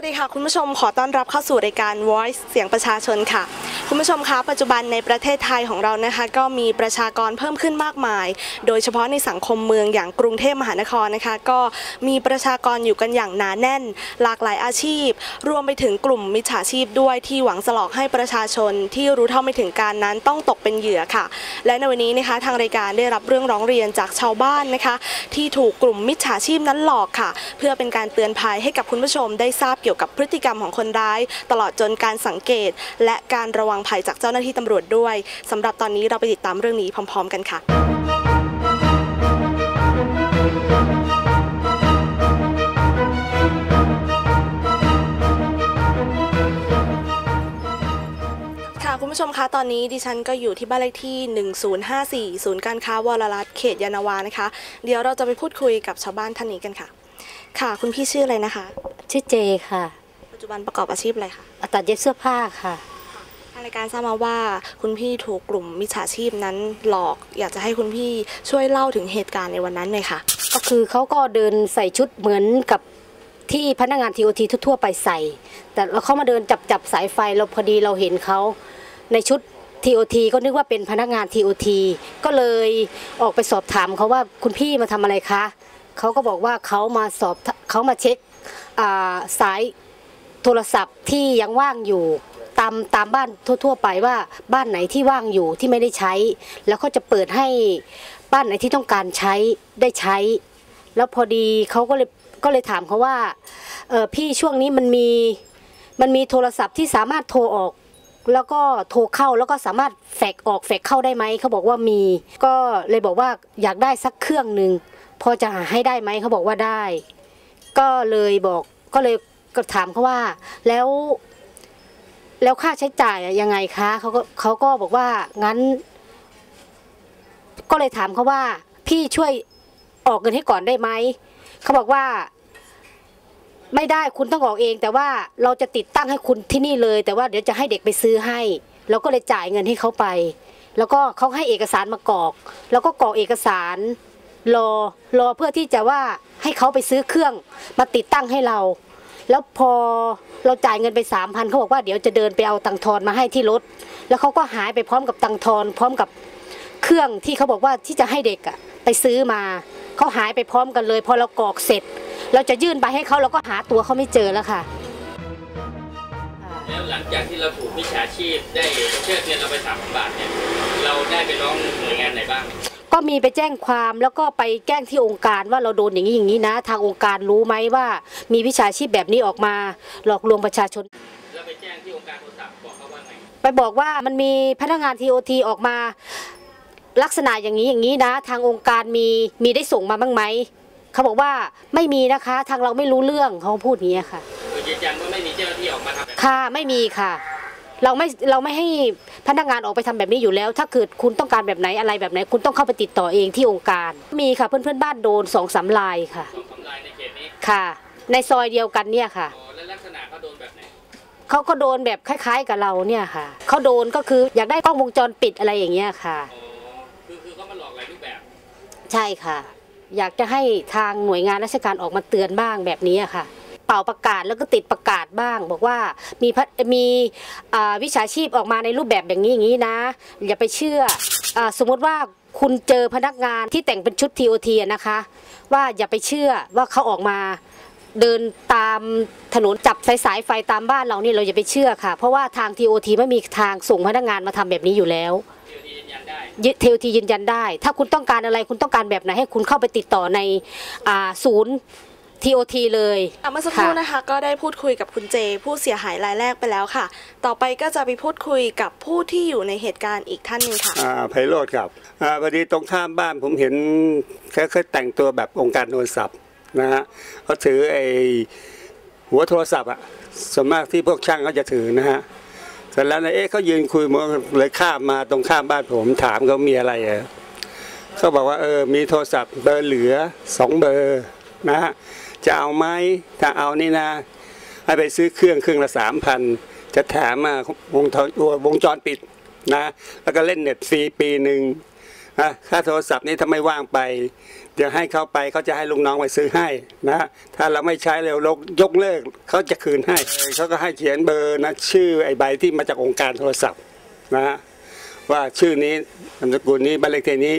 สวัสดีค่ะ คุณผู้ชมขอต้อนรับเข้าสู่รายการ Voice เสียงประชาชนค่ะ คุณผู้ชมคะปัจจุบันในประเทศไทยของเรานะคะ ก็มีประชากรเพิ่มขึ้นมากมาย โดยเฉพาะในสังคมเมืองอย่างกรุงเทพมหานครนะคะ ก็มีประชากรอยู่กันอย่างหนาแน่น หลากหลายอาชีพ รวมไปถึงกลุ่มมิจฉาชีพด้วยที่หวังสลอกให้ประชาชนที่รู้เท่าไม่ถึงการนั้นต้องตกเป็นเหยื่อค่ะ และในวันนี้นะคะทางรายการได้รับเรื่องร้องเรียนจากชาวบ้านนะคะ ที่ถูกกลุ่มมิจฉาชีพนั้นหลอกค่ะ เพื่อเป็นการเตือนภัยให้กับคุณผู้ชมได้ทราบเกี่ยวกับพฤติกรรมของคนร้าย ตลอดจนการสังเกต และการระวังภัยจากเจ้าหน้าที่ตำรวจด้วยสำหรับตอนนี้เราไปติดตามเรื่องนี้พร้อม ๆ กันค่ะค่ะคุณผู้ชมคะ ตอนนี้ดิฉันก็อยู่ที่บ้านเลขที่ 1054 ศูนย์การค้าวรรัตน์เขตยานาวานะคะ เดี๋ยวเราจะไปพูดคุยกับชาวบ้านท่านนี้กันค่ะ ค่ะ คุณพี่ชื่ออะไรนะคะ ชื่อเจค่ะ ปัจจุบันประกอบอาชีพอะไรคะ ตัดเย็บเสื้อผ้าค่ะทางรายการทราบมาว่าคุณพี่ถูกกลุ่มมิจฉาชีพนั้นหลอก อยากจะให้คุณพี่ช่วยเล่าถึงเหตุการณ์ในวันนั้นหน่อยค่ะ ก็คือเขาก็เดินใส่ชุดเหมือนกับที่พนักงานทีโอทีทั่วๆไปใส่ แต่เราเขามาเดินจับจับสายไฟเราพอดีเราเห็นเขาในชุดทีโอทีก็นึกว่าเป็นพนักงานทีโอทีก็เลยออกไปสอบถามเขาว่าคุณพี่มาทำอะไรคะเขาก็บอกว่าเขามาสอบเขามาเช็คสายโทรศัพท์ที่ยังว่างอยู่ ตามตามบ้านทั่ว ๆ ไปว่าบ้านไหนที่ว่างอยู่ที่ไม่ได้ใช้ แล้วก็จะเปิดให้บ้านไหนที่ต้องการใช้ได้ใช้ แล้วพอดีเขาก็เลยก็เลยถามเขาว่าเออพี่ช่วงนี้มันมีมันมีโทรศัพท์ที่สามารถโทรออก แล้วก็โทรเข้าแล้วก็สามารถแฟกออกแฟกเข้าได้ไหมเขาบอกว่ามี ก็เลยบอกว่าอยากได้สักเครื่องหนึ่งพอจะหาให้ได้ไหมเขาบอกว่าได้ ก็เลยบอกก็เลยก็ถามเขาว่า แล้ว แล้วค่าใช้จ่ายยังไงคะเขาก็เขาก็บอกว่างั้น ก็เลยถามเขาว่า พี่ช่วยออกเงินให้ก่อนได้ไหมเขาบอกว่า ไม่ได้คุณต้องออกเอง แต่ว่าเราจะติดตั้งให้คุณที่นี่เลย แต่ว่าเดี๋ยวจะให้เด็กไปซื้อให้เราก็เลยจ่ายเงินให้เขาไป แล้วก็เขาให้เอกสารมากรอก แล้วก็กรอกเอกสารรอรอเพื่อที่จะว่าให้เขาไปซื้อเครื่องมาติดตั้งให้เรา แล้วพอเราจ่ายเงินไปสามพันเขาบอกว่าเดี๋ยวจะเดินไปเอาตังทอนมาให้ที่รถ แล้วเขาก็หายไปพร้อมกับตังทอน พร้อมกับเครื่องที่เขาบอกว่าที่จะให้เด็กอะไปซื้อมาเขาหายไปพร้อมกันเลย พอเรากรอกเสร็จ เราจะยื่นไปให้เขาเราก็หาตัวเขาไม่เจอแล้วค่ะแล้วหลังจากที่เราถูกมิจฉาชีพได้เชื่อเงินเราไปสามพันบาทเนี่ยเราได้ไปร้องหน่วยงานไหนบ้าง ก็มีไปแจ้งความแล้วก็ไปแจ้งที่องค์การว่าเราโดนอย่างนี้อย่างนี้นะ ทางองค์การรู้ไหมว่า มีวิชาชีพแบบนี้ออกมาหลอกลวงประชาชนแล้วไปแจ้งที่องค์การโทรศัพท์บอกเขาว่าไงไปบอกว่ามันมีพนักงานทีโอทีออกมา ลักษณะอย่างนี้อย่างนี้นะ ทางองค์การมีมีได้ส่งมาบ้างไหมเขาบอกว่าไม่มีนะคะ ทางเราไม่รู้เรื่องเขาพูดอย่างนี้ยค่ะคือยืนยันว่าไม่มีเจ้าหน้าที่ออกมาทำแบบค่ะไม่มีค่ะ เราไม่เราไม่ให้พนักงานออกไปทำแบบนี้อยู่แล้ว ถ้าเกิดคุณต้องการแบบไหนอะไรแบบไหน คุณต้องเข้าไปติดต่อเองที่องค์การ มีค่ะเพื่อนเพื่อนๆบ้านโดนสองสามลายค่ะสองสามรายในเขตนี้ค่ะ ในซอยเดียวกันเนี่ยค่ะอ๋อแล้วลักษณะเขาโดนแบบไหนเขาก็โดนแบบคล้าย ๆ กับเราเนี่ยค่ะเขาโดนก็คืออยากได้กล้องวงจรปิดอะไรอย่างเงี้ยค่ะอ๋อคือคือเขามาหลอกหลายรูปแบบ ใช่ค่ะ อยากจะให้ทางหน่วยงานราชการออกมาเตือนบ้างแบบนี้อะค่ะ เป่าประกาศแล้วก็ติดประกาศบ้าง บอกว่ามีพะมีอ่าวิชาชีพออกมาในรูปแบบอย่างนี้อย่างนี้นะ อย่าไปเชื่ออาสมมติว่าคุณเจอพนักงานที่แต่งเป็นชุด TOT อะนะคะ ว่าอย่าไปเชื่อว่าเขาออกมาเดินตามถนนจับสายสายไฟตามบ้านเรานี่เราอย่าไปเชื่อค่ะ เพราะว่าทาง TOT ไม่มีทางส่งพนักงานมาทำแบบนี้อยู่แล้วที่ยืนยันได้ยึดเทลทียืนยันได้ ถ้าคุณต้องการอะไรคุณต้องการแบบไหนให้คุณเข้าไปติดต่อในอ่าศูนย์ TOT เลยอะเมื่อสักครู่ค่ะนะคะ ก็ได้พูดคุยกับคุณเจ ผู้เสียหายรายแรกไปแล้วค่ะ ต่อไปก็จะไปพูดคุยกับผู้ที่อยู่ในเหตุการณ์อีกท่านหนึ่งค่ะอ่าไพโรธครับอ่าพอดีตรงข้ามบ้านผมเห็นเขาเคยแต่งตัวแบบองค์การโทรศัพท์นะฮะเขาถือไอ้หัวโทรศัพท์อะส่วนมากที่พวกช่างเขาจะถือนะฮะเสร็จแล้วเนี่ยเอ๊ะเขายืนคุยมาเลยข้ามมาตรงข้ามบ้านผมถามเขามีอะไรเหรอเขาบอกว่าเออมีโทรศัพท์เบอร์เหลือสองเบอร์นะฮะ จะเอาไหมถ้าเอานี่นะให้ไปซื้อเครื่องเครื่องละสามพันจะแถมมาวงจรวงจรปิดนะ แล้วก็เล่นเน็ตฟรีปีหนึ่งนะค่าโทรศัพท์นี้ถ้าไม่ว่างไป เดี๋ยวให้เขาไปเขาจะให้ลูกน้องไปซื้อให้นะถ้าเราไม่ใช้เร็วยกยกเลิกเขาจะคืนให้เขาก็ให้เขียนเบอร์นะชื่อไอ้ใบที่มาจากองค์การโทรศัพท์นะฮะว่าชื่อนี้นามสกุลนี้บ้านเลขที่นี้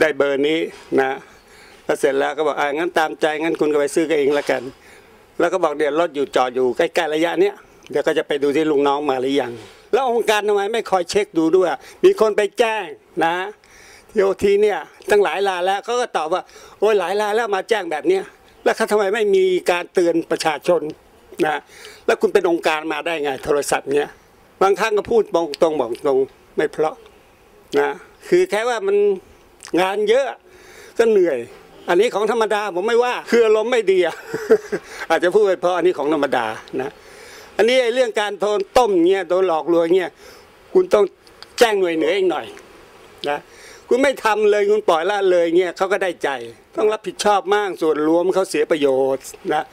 ได้เบอร์นี้นะ แล้วเสร็จแล้วก็บอกอ่างั้นตามใจงั้นคุณก็ไปซื้อกันเองละกัน แล้วก็บอกเดี๋ยวรถอยู่จอดอยู่ใกล้ๆระยะเนี้ยเดี๋ยวก็จะไปดูที่ลุงน้องมาหรือยัง แล้วองค์การทำไมไม่คอยเช็คดูด้วย มีคนไปแจ้งนะโยทีเนี่ยตั้งหลายรายแล้วเขาก็ตอบว่า โอ้ยหลายรายแล้วมาแจ้งแบบเนี้ยแล้วเขาทำไมไม่มีการเตือนประชาชนนะแล้วคุณเป็นองค์การมาได้ไง โทรศัพท์เนี้ยบางครั้งก็พูดตรงตรงบอกตรงไม่เพราะนะคือแค่ว่ามันงานเยอะก็เหนื่อย อันนี้ของธรรมดาผมไม่ว่าคืออารมณ์ไม่ดีอะอาจจะพูดไปเพราะอันนี้ของธรรมดานะอันนี้ไอ้เรื่องการโดนต้มเงี้ยโดนหลอกลวงเงี้ยคุณต้องแจ้งหน่วยเหนือเองหน่อยนะคุณไม่ทำเลยคุณปล่อยละเลยเงี้ยเขาก็ได้ใจ ต้องรับผิดชอบมากส่วนรวมเขาเสียประโยชน์นะ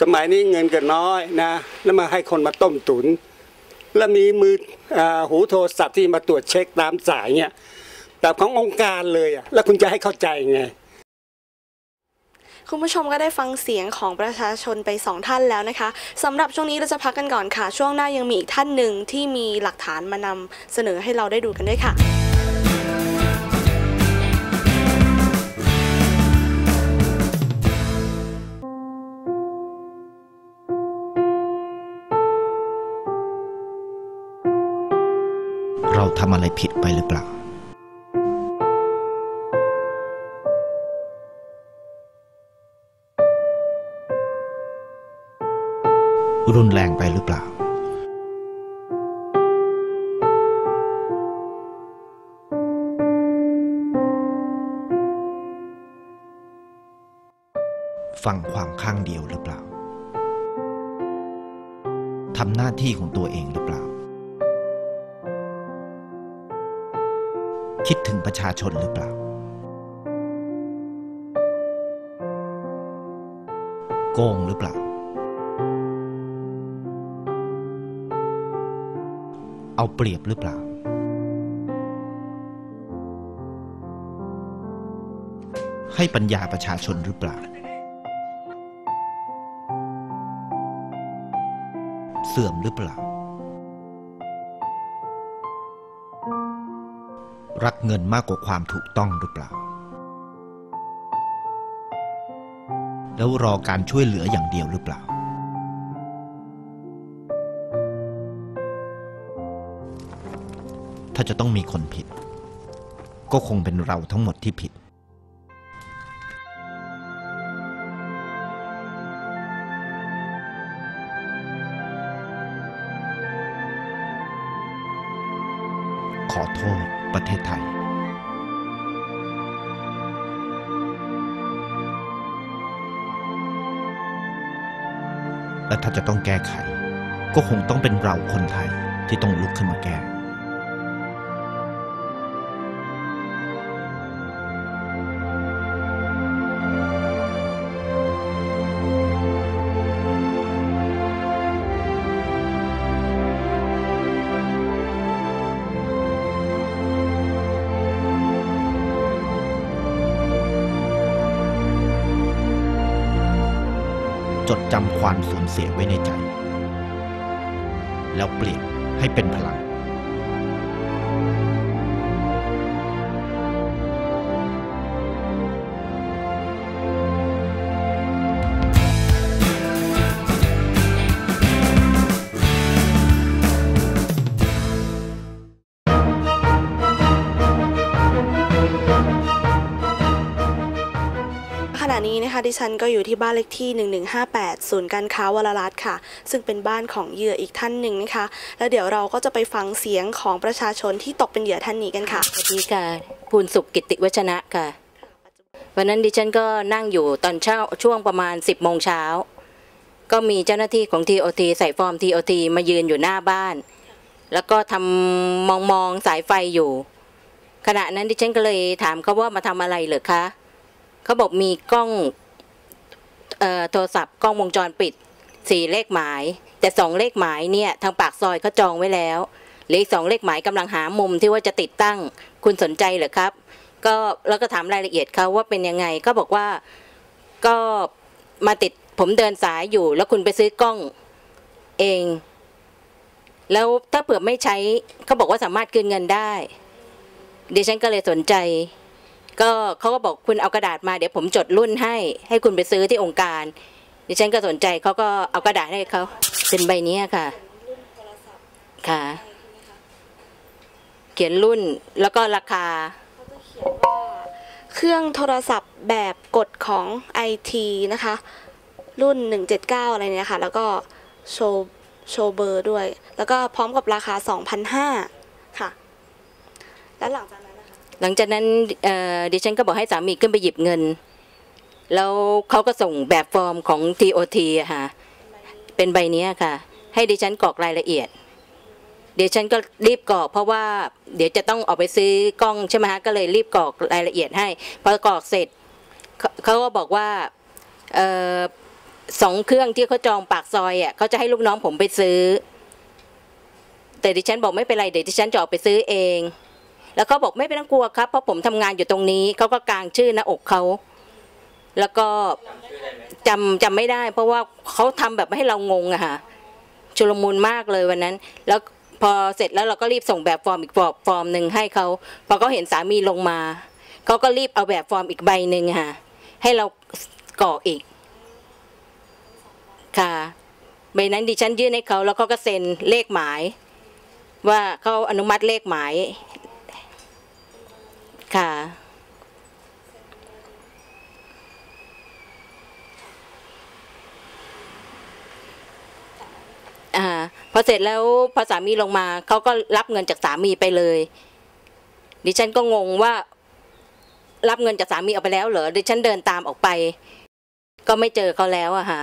สมัยนี้เงินก็น้อยนะ แล้วมาให้คนมาต้มตุน แล้วมีมืออหูโทรศัพท์ที่มาตรวจเช็คตามสายเงี้ยแบบขององค์การเลยอะแล้วคุณจะให้เข้าใจไง คุณผู้ชมก็ได้ฟังเสียงของประชาชนไปสองท่านแล้วนะคะสำหรับช่วงนี้เราจะพักกันก่อนค่ะ ช่วงหน้ายังมีอีกท่านหนึ่งที่มีหลักฐานมานำเสนอให้เราได้ดูกันด้วยค่ะเราทำอะไรผิดไปหรือเปล่า รุนแรงไปหรือเปล่า ฟังความข้างเดียวหรือเปล่าทำหน้าที่ของตัวเองหรือเปล่า คิดถึงประชาชนหรือเปล่า โกงหรือเปล่า เอาเปรียบหรือเปล่า ให้ปัญญาประชาชนหรือเปล่า เสื่อมหรือเปล่า รักเงินมากกว่าความถูกต้องหรือเปล่า แล้วรอการช่วยเหลืออย่างเดียวหรือเปล่าาจะต้องมีคนผิด ก็คงเป็นเราทั้งหมดที่ผิด ขอโทษประเทศไทยและถ้าจะต้องแก้ไข ก็คงต้องเป็นเราคนไทยที่ต้องลุกขึ้นมาแก้ ความสูญเสียไว้ในใจ แล้วเปลี่ยนให้เป็นพลัง ฉันก็อยู่ที่บ้านเลขที่ 1158 ศูนย์การค้าวรรัตน์ค่ะ ซึ่งเป็นบ้านของเหยื่ออีกท่านหนึ่งนะคะ แล้วเดี๋ยวเราก็จะไปฟังเสียงของประชาชนที่ตกเป็นเหยื่อท่านนี้กันค่ะ สวัสดีค่ะภูนสุขกิติวัชนะค่ะ วันนั้นดิฉันก็นั่งอยู่ตอนเช้าช่วงประมาณ 10โมงเช้า ก็มีเจ้าหน้าที่ของ TOT ใส่ฟอร์ม TOT มายืนอยู่หน้าบ้าน แล้วก็ทำมองมองๆสายไฟอยู่ ขณะนั้นดิฉันก็เลยถามเขาว่ามาทำอะไรเหรอคะเขาบอกมีกล้อง โทรศัพท์กล้องวงจรปิดสี่เลขหมาย แต่สองเลขหมายเนี่ยทางปากซอยเขาจองไว้แล้วเหลืออีกสองเลขหมายกำลังหามุมที่ว่าจะติดตั้งคุณสนใจเหรอครับ ก็แล้วก็ถามรายละเอียดเขาว่าเป็นยังไงก็บอกว่าก็มาติดผมเดินสายอยู่ แล้วคุณไปซื้อกล้องเอง แล้วถ้าเผื่อไม่ใช้เขาบอกว่าสามารถคืนเงินได้ดิฉันก็เลยสนใจ ก็เขาก็บอกคุณเอากระดาษมาเดี๋ยวผมจดรุ่นให้ ให้คุณไปซื้อที่องค์การ ดิฉันก็สนใจเขาก็เอากระดาษให้เขาเป็นใบเนี้ยค่ะ ค่ะ เขียนรุ่นแล้วก็ราคาเครื่องโทรศัพท์แบบกดของ IT นะคะ รุ่น 179 อะไรเนี่ยค่ะ แล้วก็โชว์โชว์เบอร์ด้วย แล้วก็พร้อมกับราคา 2,500 ค่ะ แล้วหลังจาก หลังจากนั้นเดิฉันก็บอกให้สามีขึ้นไปหยิบเงิน แล้วเขาก็ส่งแบบฟอร์มของ TOT อะค่ะเป็นใบเนี้ยค่ะ ให้ดิฉันกรอกรายละเอียด เดี๋ยวฉันก็รีบกรอกเพราะว่าเดี๋ยวจะต้องออกไปซื้อกล้องใช่ไหมฮะก็เลยรีบกรอกรายละเอียดให้พอกรอกเสร็จเขาเขาก็บอกว่าออสองเครื่องที่เขาจองปากซอยอะเขาจะให้ลูกน้องผมไปซื้อ แต่ดิฉันบอกไม่เป็นไรเดี๋ยวดิฉันจะออกไปซื้อเอง แล้วเขาบอกไม่เป็นต้องกลัวครับเพราะผมทำงานอยู่ตรงนี้เขาก็กางชื่อหน้าอกเขาแล้วก็จำจำไม่ได้ เพราะว่าเขาทำแบบไม่ให้เรางงอะค่ะชุลมุนมากเลยวันนั้น แล้วพอเสร็จแล้วเราก็รีบส่งแบบฟอร์มอีกฟอร์มฟอร์มหนึ่งให้เขาพอเขาเห็นสามีลงมาเขาก็รีบเอาแบบฟอร์มอีกใบหนึ่งค่ะ ให้เรากรอกอีก ค่ะใบนั้นดิฉันยื่นให้เขาแล้วเขาก็เซ็นเลขหมาย ว่าเขาอนุมัติเลขหมาย ค่ะ อ่า พอเสร็จแล้วพอสามีลงมาเขาก็รับเงินจากสามีไปเลย ดิฉันก็งงว่า รับเงินจากสามีออกไปแล้วเหรอ ดิฉันเดินตามออกไป ก็ไม่เจอเขาแล้วอะค่ะ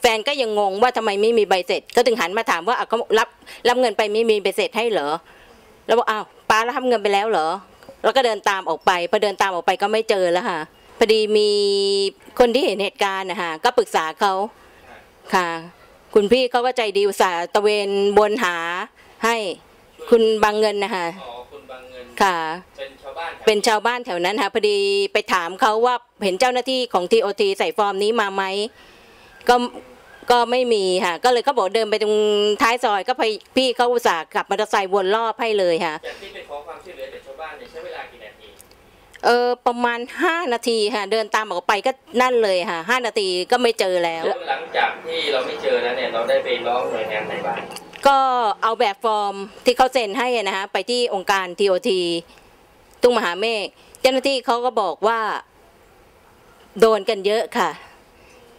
แฟนก็ยังงงว่าทำไมไม่มีใบเสร็จ ก็ถึงหันมาถามว่าอะเขารับรับเงินไปไม่มีใบเสร็จให้เหรอ แล้วบอกอ้าว ป้ารับเงินไปแล้วเหรอ แล้วก็เดินตามออกไปพอเดินตามออกไปก็ไม่เจอแล้วค่ะพอดีมีคนที่เห็นเหตุการณ์นะคะก็ปรึกษาเขาค่ะ คุณพี่เขาก็ใจดีอุตส่าห์ตะเวนบนหาให้คุณบางเงินนะคะอ๋อคุณบางเงินค่ะเป็นชาวบ้านแถวเป็นชาวบ้านแถวนั้นค่ะพอดีไปถามเขาว่าเห็นเจ้าหน้าที่ของทีโอทีใส่ฟอร์มนี้มาไหมก็ ก็ไม่มีค่ะ ก็เลยเขาบอกเดินไปตรงท้ายซอยก็ไปพี่เขาอุตส่าห์ขับมอเตอร์ไซค์วนรอบให้เลยค่ะจากที่ไปขอความช่วยเหลือจากชาวบ้านเนี่ยใช้เวลากี่นาทีเออประมาณห้านาทีค่ะ เดินตามออกไปก็นั่นเลยค่ะห้านาทีก็ไม่เจอแล้วแล้ว หลังจากที่เราไม่เจอแล้วเนี่ยเราได้ไปร้องหน่วยงานไหนบ้างก็เอาแบบฟอร์มที่เขาเซ็นให้อะนะคะไปที่องค์การ TOT ตุ้งมหาเมฆเจ้าหน้าที่เขาก็บอกว่า โดนกันเยอะค่ะ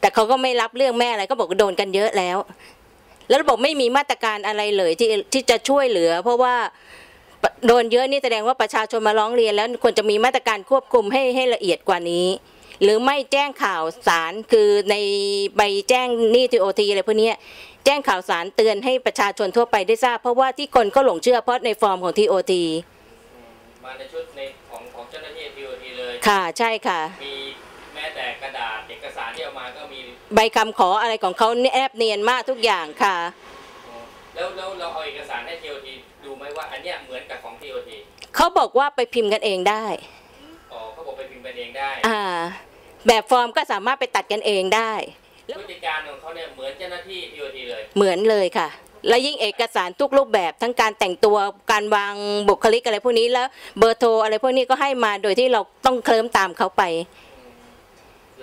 แต่เขาก็ไม่รับเรื่องแม่อะไรก็บอกว่าโดนกันเยอะแล้ว แล้วระบบไม่มีมาตรการอะไรเลยที่ที่จะช่วยเหลือ เพราะว่าโดนเยอะนี่แสดงว่าประชาชนมาร้องเรียน แล้วควรจะมีมาตรการควบคุมให้ให้ละเอียดกว่านี้ หรือไม่แจ้งข่าวสารคือในใบแจ้งหนี้ทีโอทีอะไรพวกเนี้ยแจ้งข่าวสารเตือนให้ประชาชนทั่วไปได้ทราบ เพราะว่าที่คนก็หลงเชื่อเพราะในฟอร์มของ TOT มาในชุดในของของเจ้าหน้าที่ทีโอทีเลยค่ะใช่ค่ะมี แม้แต่กระดาษเอกสารที่เอามาก็มี ใบคำขออะไรของเขาเนี่ยแอบเนียนมากทุกอย่างค่ะ แล้วแล้วเราเอาเอกสารให้ทีโอทีดูไหมว่าอันเนี้ยเหมือนกับของทีโอทีเขาบอกว่าไปพิมพ์กันเองได้ อ๋อเขาบอกไปพิมพ์กันเองได้ อ่า แบบฟอร์มก็สามารถไปตัดกันเองได้พฤติการของเขาเนี่ยเหมือนเจ้าหน้าที่ทีโอทีเลย เหมือนเลยค่ะและยิ่งเอกสารทุกรูปแบบทั้งการแต่งตัวการวางบุคลิกอะไรพวกนี้แล้วเบอร์โทรอะไรพวกนี้ก็ให้มาโดยที่เราต้องเคลิ้มตามเขาไป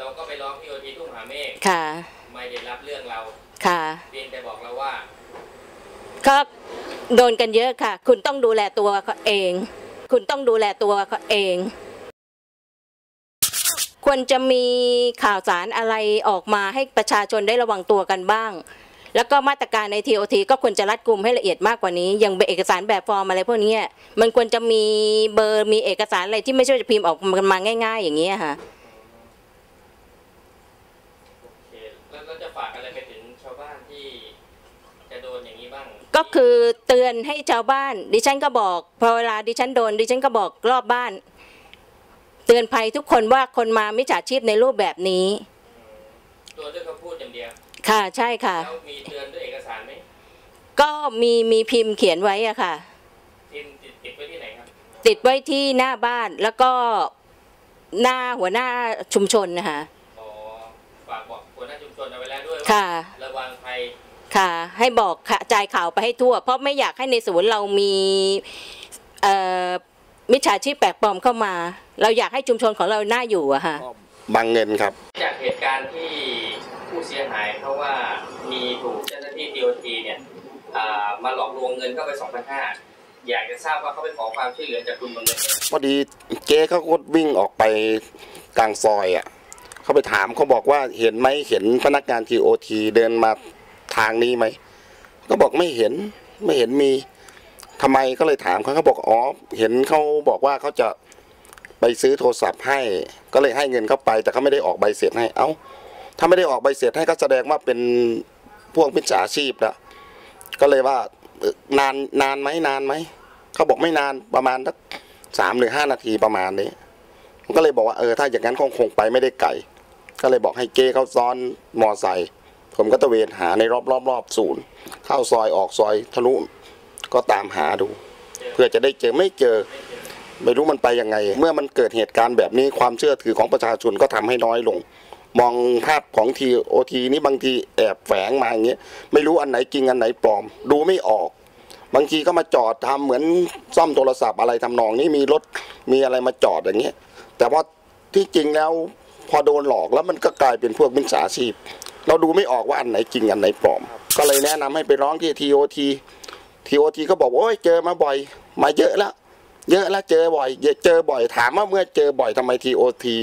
เราก็ไปร้องทีโอทีทุ่งมหาเมฆค่ะ ไม่ได้รับเรื่องเราค่ะเพียงแต่บอกเราว่า ก็โดนกันเยอะค่ะ คุณต้องดูแลตัวเอง คุณต้องดูแลตัวเอง ควรจะมีข่าวสารอะไรออกมาให้ประชาชนได้ระวังตัวกันบ้าง แล้วก็มาตรการใน TOT ก็ควรจะรัดกุมให้ละเอียดมากกว่านี้ อย่างเอกสารแบบฟอร์มอะไรพวกเนี้ยมันควรจะมีเบอร์มีเอกสารอะไรที่ไม่ใช่จะพิมพ์ออกมาง่าย ๆ อย่างเงี้ยค่ะ โอเคแล้วเราจะฝากอะไรไปถึงชาวบ้านที่จะโดนอย่างนี้บ้าง ก็คือเตือนให้ชาวบ้าน ดิฉันก็บอกพอเวลาดิฉันโดนดิฉันก็บอกรอบบ้าน เตือนภัยทุกคนว่าคนมามิจฉาชีพในรูปแบบนี้ ตัวด้วยคำพูดอย่างเดียวค่ะใช่ค่ะแล้วมีเตือนด้วยเอกสารไหมก็มีมีพิมพ์เขียนไว้อะค่ะพิมพ์ติดติดไว้ที่ไหนครับติดไว้ที่หน้าบ้านแล้วก็หน้าหัวหน้าชุมชนนะคะอ๋อฝากบอกหัวหน้าชุมชนเอาไว้แล้วด้วยค่ะว่าระวังภัย ค่ะ ให้บอกกระจายข่าวไปให้ทั่ว เพราะไม่อยากให้ในศูนย์เรามีเอ่อมิจฉาชีพแปลกปลอมเข้ามา เราอยากให้ชุมชนของเราน่าอยู่อะค่ะบางเงินครับ จากเหตุการณ์ที่ผู้เสียหายเขาว่ามีถูกเจ้าหน้าที่ DOT เนี่ยอ่ามาหลอกลวงเงินเข้าไป2,500อยากจะทราบว่าเขาไปขอความช่วยเหลือจากคุณบางเงินเนี่ยพอดีเจ๊เขาก็วิ่งออกไปกลางซอยอะเขาไปถามเขาบอกว่าเห็นไหมเห็นพนักงานทีโอทีเดินมา ทางนี้ไหมก็บอกไม่เห็นไม่เห็นมีทำไมก็เลยถามเขาเขาบอกอ๋อเห็นเขาบอกว่าเขาจะไปซื้อโทรศัพท์ให้ ก็เลยให้เงินเขาไป แต่เขาไม่ได้ออกใบเสร็จให้ เอ้า ถ้าไม่ได้ออกใบเสร็จให้ก็แสดงว่าเป็นพวกมิจฉาชีพแล้วก็เลยว่านานนานไหมนานไหมเขาบอกไม่นานประมาณสักสามหรือห้านาทีประมาณนี้ก็เลยบอกว่าเออถ้าอย่างนั้นคงคงไปไม่ได้ไกลก็เลยบอกให้เก้เขาซ้อนมอไซค์ ผมก็ตะเวนหาในรอบรอบรอบศูนย์ เข้าซอยออกซอยทะลุก็ตามหาดู เพื่อจะได้เจอไม่เจอ ไม่รู้มันไปยังไง เมื่อมันเกิดเหตุการณ์แบบนี้ความเชื่อถือของประชาชนก็ทำให้น้อยลง มองภาพของทีโอทีนี่บางทีแอบแฝงมาอย่างเงี้ยไม่รู้อันไหนจริงอันไหนปลอม ดูไม่ออก บางทีก็มาจอดทำเหมือนซ่อมโทรศัพท์อะไรทำนองนี้มีรถมีอะไรมาจอดอย่างเงี้ยแต่ว่าที่จริงแล้วพอโดนหลอกแล้วมันก็กลายเป็นพวกมิจฉาชีพ เราดูไม่ออกว่าอันไหนจริงอันไหนปลอม ก็เลยแนะนำให้ไปร้องที่ทีโอทีทีโอทีก็บอกว่าโอ้ยเจอมาบ่อย มาเยอะแล้วเยอะแล้วเจอบ่อยเจอบ่อยถามว่าเมื่อเจอบ่อยทำไมทีโอที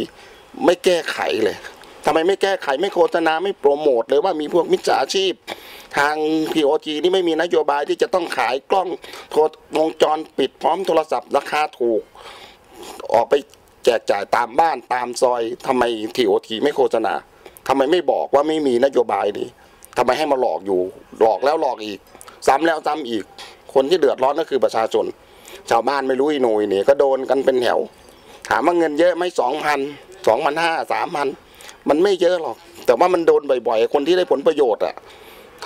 ไม่แก้ไขเลยทำไมไม่แก้ไขไม่โฆษณาไม่โปรโมทเลยว่ามีพวกมิจฉาชีพ ทางทีโอทีนี่ไม่มีนโยบายที่จะต้องขายกล้องโทรวงจรปิดพร้อมโทรศัพท์ราคาถูก ออกไปแจกจ่ายตามบ้านตามซอยทำไมทีโอทีไม่โฆษณา ทำไมไม่บอกว่าไม่มีนโยบายนี้ทำไมให้มาหลอกอยู่ หลอกแล้วหลอกอีก ซ้ำแล้วซ้ำอีก คนที่เดือดร้อนก็คือประชาชน ชาวบ้านไม่รู้อีหนยเนี่ยก็โดนกันเป็นแถว ถามว่าเงินเยอะไหมสองพันสองพันห้าสามพันมันไม่เยอะหรอก แต่ว่ามันโดนบ่อยๆ คนที่ได้ผลประโยชน์อะ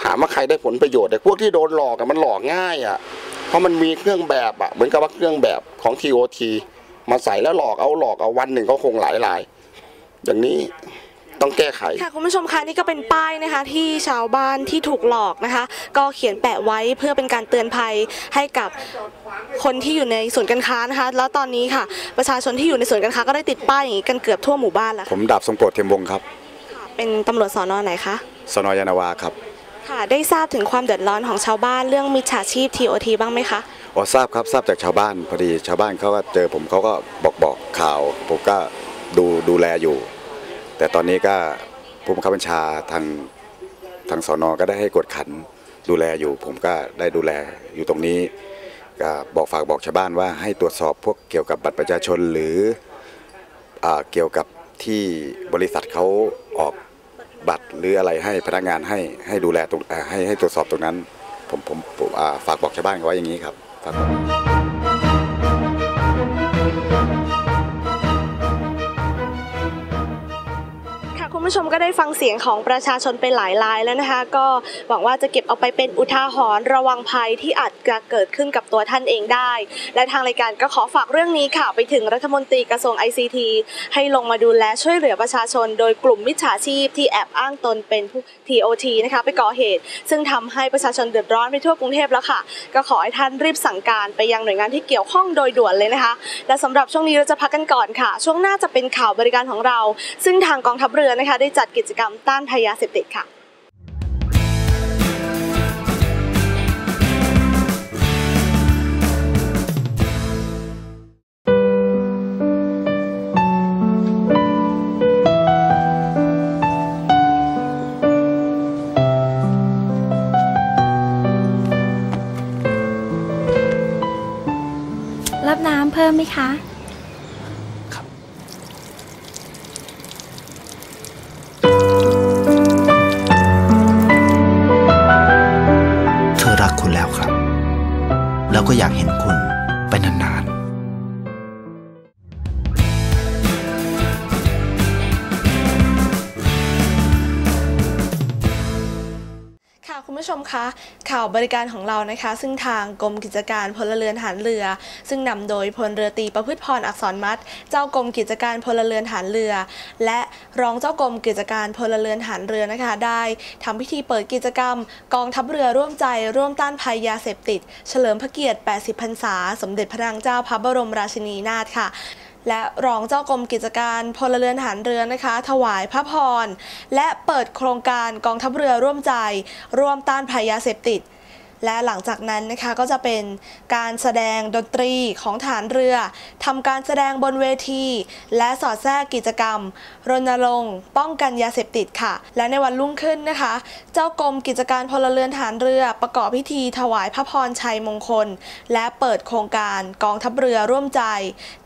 ถามว่าใครได้ผลประโยชน์แต่พวกที่โดนหลอกอะมันหลอกง่ายอะเพราะมันมีเครื่องแบบอะเหมือนกับว่าเครื่องแบบของ TOT มาใส่แล้วหลอกเอาหลอกเอาวันหนึ่งก็คงหลายรายอย่างนี้ ต้องแก้ไขค่ะคุณผู้ชมคะนี่ก็เป็นป้ายนะคะที่ชาวบ้านที่ถูกหลอกนะคะ ก็เขียนแปะไว้เพื่อเป็นการเตือนภัยให้กับคนที่อยู่ในส่วนย์การค้านะคะ แล้วตอนนี้ค่ะประชาชนที่อยู่ในส่วนย์การค้าก็ได้ติดป้ายอย่างนี้กันเกือบทั่วหมู่บ้านแล้วผมดาบทรงโปรดเทียมวงศ์ครับ เป็นตำรวจสอนอไหนคะสนยานาวาครับค่ะได้ทราบถึงความเดือดร้อนของชาวบ้านเรื่องมิจฉาชีพ TOT บ้างไหมคะอ๋อทราบครับทราบจากชาวบ้านพอดีชาวบ้านเขาก็เจอผมเขาก็บอกบอกข่าว ผมก็ดูดูแลอยู่ แต่ตอนนี้ก็ผู้บังคับบัญชาทางทางสอนอก็ได้ให้กดขันดูแลอยู่ ผมก็ได้ดูแลอยู่ตรงนี้ก็บอกฝากบอกชาวบ้านว่าให้ตรวจสอบพวกเกี่ยวกับบัตรประชาชนหรืออเกี่ยวกับที่บริษัทเขาออกบัตรหรืออะไรให้พนักงานให้ให้ดูแลตรงให้ให้ตรวจสอบตรงนั้น ผมผมฝากบอกชาวบ้านเขาไว้อย่างนี้ครับฝาก ผู้ชมก็ได้ฟังเสียงของประชาชนไปหลายรายแล้วนะคะ ก็หวังว่าจะเก็บเอาไปเป็นอุทาหรณ์ระวังภัยที่อาจจะเกิดขึ้นกับตัวท่านเองได้ และทางรายการก็ขอฝากเรื่องนี้ค่ะไปถึงรัฐมนตรีกระทรวง ICT ให้ลงมาดูแลช่วยเหลือประชาชน โดยกลุ่มมิจฉาชีพที่แอบอ้างตนเป็นผู้ TOT นะคะไปก่อเหตุ ซึ่งทำให้ประชาชนเดือดร้อนไปทั่วกรุงเทพแล้วค่ะ ก็ขอให้ท่านรีบสั่งการไปยังหน่วยงานที่เกี่ยวข้องโดยด่วนเลยนะคะ และสำหรับช่วงนี้เราจะพักกันก่อนค่ะ ช่วงหน้าจะเป็นข่าวบริการของเรา ซึ่งทางกองทัพเรือนะคะได้จัดกิจกรรมต้านภัยยาเสพติดค่ะรับน้ำเพิ่มไหมคะ คุณผู้ชมคะข่าวบริการของเรานะคะ ซึ่งทางกรมกิจการพลเรือนฐานเรือ ซึ่งนำโดยพลเรือตีประพฤติพรอักษรมัดเจ้ากรมกิจการพลเรือนฐานเรือ และรองเจ้ากรมกิจการพลเรือนฐานเรือนะคะ ได้ทำพิธีเปิดกิจกรรม กองทัพเรือร่วมใจร่วมต้านภัยยาเสพติด เฉลิมพระเกียรติ 80 พรรษา สมเด็จพระนางเจ้าพระบรมราชินีนาถค่ะ และรองเจ้ากรมกิจการพลเรือนฐานเรือนะคะ ถวายพระพร และเปิดโครงการกองทัพเรือร่วมใจ ร่วมต้านภัยยาเสพติด และหลังจากนั้นนะคะก็จะเป็นการแสดงดนตรีของฐานเรือทำการแสดงบนเวที และสอดแทรกกิจกรรม รณรงค์ป้องกันยาเสพติดค่ะ และในวันรุ่งขึ้นนะคะ เจ้ากรมกิจการพลเรือนฐานเรือประกอบพิธีถวายพระพรชัยมงคล และเปิดโครงการกองทัพเรือร่วมใจ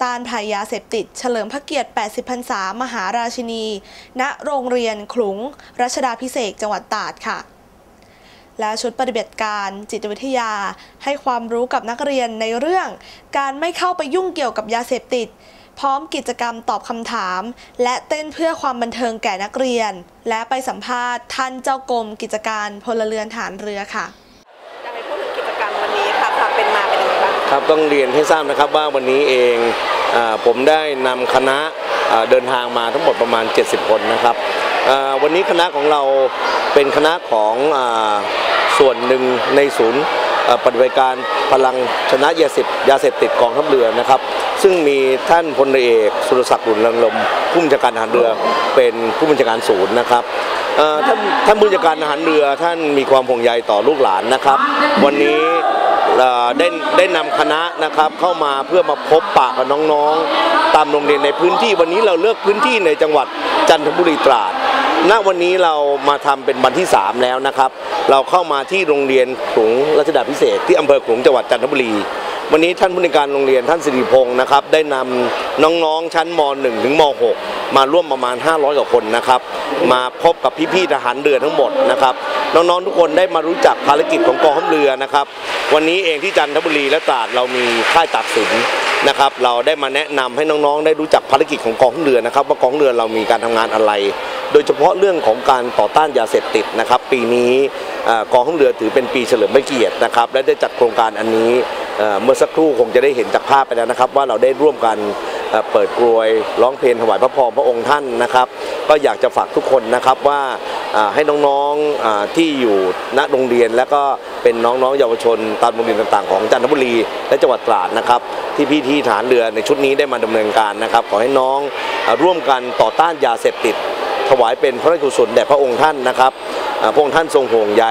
ต้านภัยยาเสพติด เฉลิมพระเกียรติ 80 พรรษามหาราชินี ณโรงเรียนขลุงรัชดาพิเศษจังหวัดตราดค่ะ และชุดปฏิบัติการจิตวิทยา ให้ความรู้กับนักเรียนในเรื่อง การไม่เข้าไปยุ่งเกี่ยวกับยาเสพติด พร้อมกิจกรรมตอบคำถาม และเต้นเพื่อความบันเทิงแก่นักเรียน และไปสัมภาษณ์ท่านเจ้ากรมกิจการพลเรือนฐานเรือค่ะอยากให้พูดถึงกิจกรรมวันนี้ค่ะความเป็นมาเป็นยังไงบ้างครับต้องเรียนให้ทราบนะครับว่าวันนี้เองอาผมได้นำคณะอ่าเดินทางมาทั้งหมดประมาณ 70 คนนะครับอ่าวันนี้คณะของเราเป็นคณะของอา ส่วนหนึ่งในศูนย์ปฏิบัติการพลังชนะยาเสพยาเสพติดกองทัพเรือนะครับ ซึ่งมีท่านพลเอกสุรศักดิ์หลุนลังลมผู้บัญชาการทหารเรือเป็นผู้บัญชาการศูนย์นะครับท่านท่านผู้จัดการทหารเรือท่านมีความห่วงใยต่อลูกหลานนะครับ วันนี้ได้ได้นำคณะนะครับเข้ามาเพื่อมาพบปะกับน้องๆ ตามโรงเรียนในพื้นที่วันนี้เราเลือกพื้นที่ในจังหวัดจันทบุรีตราด ณวันนี้เรามาทำเป็นวันที่ 3 แล้วนะครับ เราเข้ามาที่โรงเรียนขลุงรัชดาพิเศษที่อำเภอขลุงจังหวัดจันทบุรี วันนี้ท่านผู้ในการโรงเรียนท่านสิริพงศ์นะครับ ได้นำน้องๆชั้นม .1 ถึงม .6 มาร่วมประมาณ 500กว่าคนนะครับ มาพบกับพี่ๆทหารเรือทั้งหมดนะครับ น้องๆทุกคนได้มารู้จักภารกิจของกองทัพเรือนะครับ วันนี้เองที่จันทบุรีและตราดเรามีค่ายตัดสินนะครับ เราได้มาแนะนำให้น้องๆ ได้รู้จักภารกิจของกองทัพเรือนะครับ ว่ากองเรือเรามีการทำงานอะไร โดยเฉพาะเรื่องของการต่อต้านยาเสพติดนะครับ ปีนี้กองทัพเรือถือเป็นปีเฉลิมพระเกียรตินะครับ และได้จัดโครงการอันนี้เมื่อสักครู่คงจะได้เห็นจากภาพไปแล้วนะครับ ว่าเราได้ร่วมกันเปิดกรวยร้องเพลงถวายพระพรพระองค์ท่านนะครับ ก็อยากจะฝากทุกคนนะครับว่าให้น้องๆที่อยู่ณโรงเรียน และก็เป็นน้องๆเยาวชนตามโรงเรียนต่างๆ ของจันทบุรี และจังหวัดตราดนะครับ ที่พี่ที่ฐานเรือในชุดนี้ได้มาดำเนินการนะครับ ขอให้น้องร่วมกันต่อต้านยาเสพติด ถวายเป็นพระราชกุศลแด่พระองค์ท่านนะครับพระองค์ท่านทรงห่วงใย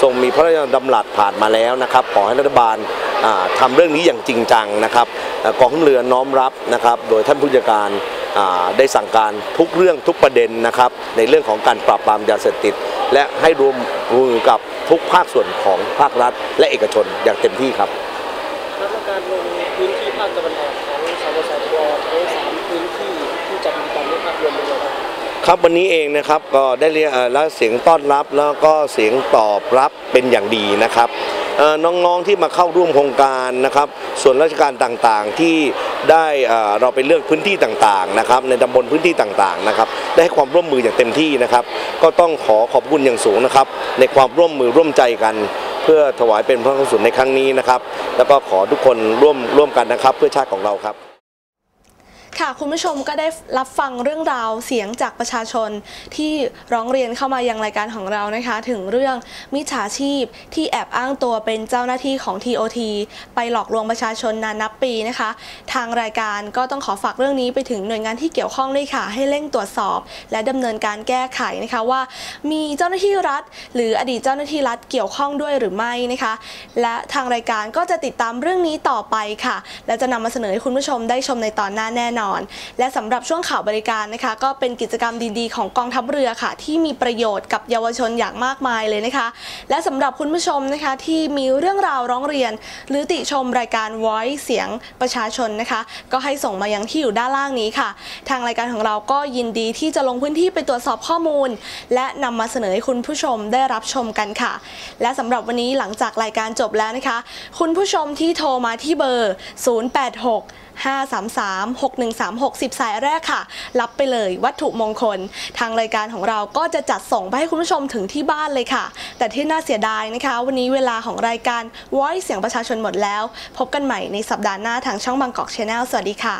ทรงมีพระราชดำรัสผ่านมาแล้วนะครับขอให้รัฐบาลอ่าทำเรื่องนี้อย่างจริงจังนะครับกองทัพเรือน้อมรับนะครับ โดยท่านผู้จัดการได้สั่งการทุกเรื่องทุกประเด็นนะครับ ในเรื่องของการปราบปรามยาเสพติด และให้รวมมือกับทุกภาคส่วนของภาครัฐ และเอกชนอย่างเต็มที่ครับแล้วก็การลงพื้นที่ภาคตะวันออกของสปสชทั้งสามพื้นที่ที่จัดกิจกรรมในภาพรวมเป็นยังไงบ้าง ครับวันนี้เองนะครับก็ได้เรียกแล้วเสียงต้อนรับแล้วก็เสียงตอบรับเป็นอย่างดีนะครับน้องๆที่มาเข้าร่วมโครงการนะครับ ส่วนราชการต่างๆที่ได้เอ่อเราไปเลือกพื้นที่ต่างๆนะครับ ในตำบลพื้นที่ต่างๆนะครับ ได้ให้ความร่วมมืออย่างเต็มที่นะครับ ก็ต้องขอขอบคุณอย่างสูงนะครับ ในความร่วมมือร่วมใจกันเพื่อถวายเป็นพระกุศลในครั้งนี้นะครับ แล้วก็ขอทุกคนร่วมร่วมกันนะครับ เพื่อชาติของเราครับ ค่ะคุณผู้ชมก็ได้รับฟังเรื่องราวเสียงจากประชาชน ที่ร้องเรียนเข้ามายังรายการของเรานะคะ ถึงเรื่องมิจฉาชีพที่แอบอ้างตัวเป็นเจ้าหน้าที่ของ TOT ไปหลอกลวงประชาชนนานนับปีนะคะ ทางรายการก็ต้องขอฝากเรื่องนี้ไปถึงหน่วยงานที่เกี่ยวข้องด้วยค่ะ ให้เร่งตรวจสอบ และดำเนินการแก้ไขนะคะว่า มีเจ้าหน้าที่รัฐ หรืออดีตเจ้าหน้าที่รัฐเกี่ยวข้องด้วยหรือไม่นะคะ และทางรายการก็จะติดตามเรื่องนี้ต่อไปค่ะ และจะนำมาเสนอให้คุณผู้ชมได้ชมในตอนหน้าแน่นอนและสำหรับช่วงข่าวบริการนะคะ ก็เป็นกิจกรรมดีๆ ของกองทัพเรือค่ะ ที่มีประโยชน์กับเยาวชนอย่างมากมายเลยนะคะ และสำหรับคุณผู้ชมนะคะที่มีเรื่องราวร้องเรียน หรือติชมรายการ Voice เสียงประชาชนนะคะ ก็ให้ส่งมายังที่อยู่ด้านล่างนี้ค่ะ ทางรายการของเราก็ยินดีที่จะลงพื้นที่ไปตรวจสอบข้อมูล และนำมาเสนอให้คุณผู้ชมได้รับชมกันค่ะ และสำหรับวันนี้หลังจากรายการจบแล้วนะคะ คุณผู้ชมที่โทรมาที่เบอร์ 086 533 6136 10 สายแรกค่ะ รับไปเลยวัตถุมงคล ทางรายการของเราก็จะจัดส่งไปให้คุณผู้ชมถึงที่บ้านเลยค่ะ แต่ที่น่าเสียดายนะคะ วันนี้เวลาของรายการ Voice เสียงประชาชนหมดแล้ว พบกันใหม่ในสัปดาห์หน้าทางช่องบางกอกชาแนลสวัสดีค่ะ